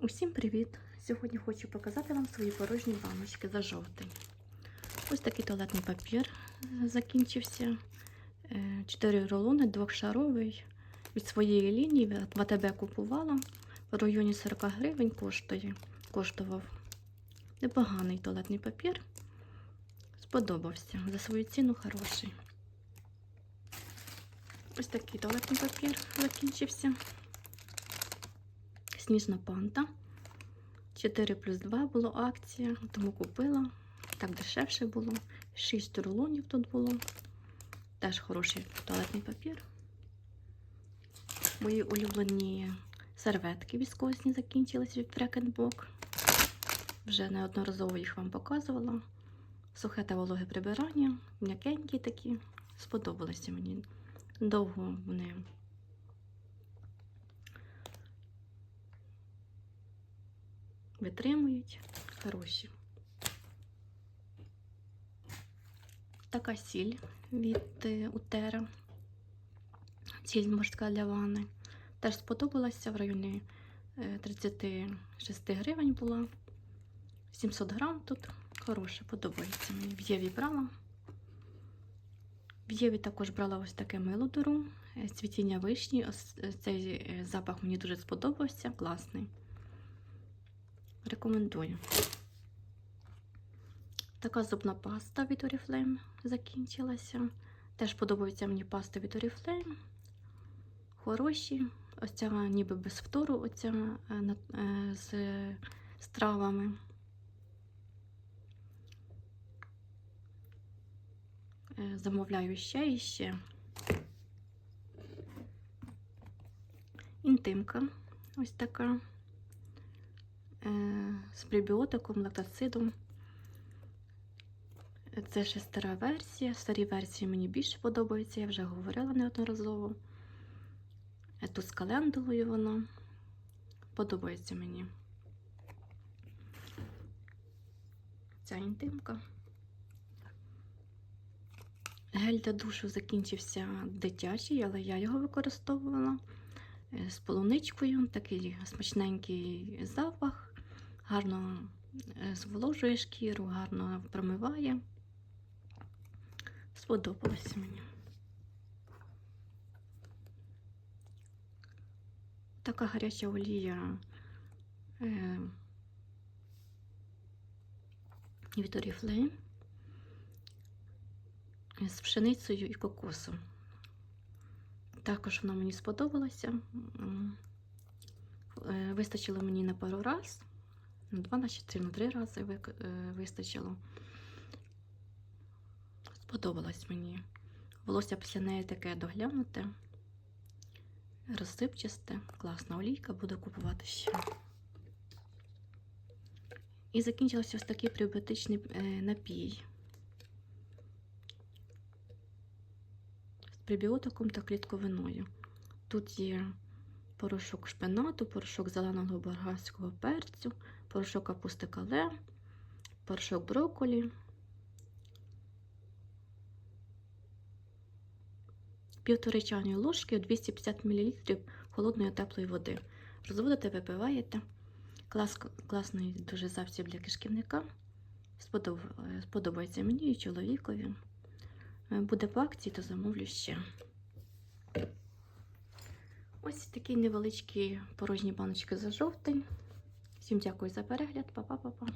Усім привіт! Сьогодні хочу показати вам свої порожні баночки за жовтень. Ось такий туалетний папір закінчився. Е, Чотири рулони, двохшаровий. Від своєї лінії в АТБ купувала. В районі 40 гривень коштує, коштував. Непоганий туалетний папір. Сподобався. За свою ціну хороший. Ось такий туалетний папір закінчився. Сніжна панта. 4 плюс 2 було акція, тому купила. Так дешевше було. 6 рулонів тут було. Теж хороший туалетний папір. Мої улюблені серветки віскозні закінчились від Фрекенбок. Вже неодноразово їх вам показувала. Сухе та вологе прибирання, м'якенькі такі. Сподобалися мені. Довго вони витримують. Хороші. Така сіль від е, Утера. Сіль морська для ванни. Теж сподобалася в районі е, 36 гривень була. 700 грам тут. Хороше, подобається мені. В Єві брала. В Єві також брала ось таке мило дуру, е, цвітіння вишні. Ось е, цей е, запах мені дуже сподобався, класний. Рекомендую. Така зубна паста від Oriflame закінчилася. Теж подобається мені паста від Oriflame. Хороші. Ось ця ніби без втору, оця е, е, з, з травами. Е, Замовляю ще і ще. Інтимка ось така з пребіотиком, лактацидом. Це ще стара версія. Старі версії мені більше подобаються, я вже говорила неодноразово. Е, Тут з календулою вона. Подобається мені. Ця інтимка. Гель для душу закінчився дитячий, але я його використовувала е, з полуничкою. Такий смачненький запах, гарно е, зволожує шкіру, гарно промиває. Сподобалося мені. Така гаряча олія е, від з пшеницею і кокосом. Також вона мені сподобалася. Е, Вистачило мені на пару раз, два, на чи на три рази е, вистачило. Сподобалось мені. Волосся після неї таке доглянуте, розсипчасте, класна олійка, буду купувати ще. І закінчився ось такий пребіотичний е, напій. з пребіотиком та клітковиною. Тут є порошок шпинату, порошок зеленого болгарського перцю, порошок капусти кале, порошок брокколі, півтори чайної ложки 250 мл холодної теплої води. Розводите, випиваєте. Клас, класний дуже засіб для кишківника. Сподоб- Сподобається мені і чоловікові. Е, Буде по акції, то замовлю ще. Ось такі невеличкі порожні баночки за жовтень. Всім дякую за перегляд. Па-па-па-па.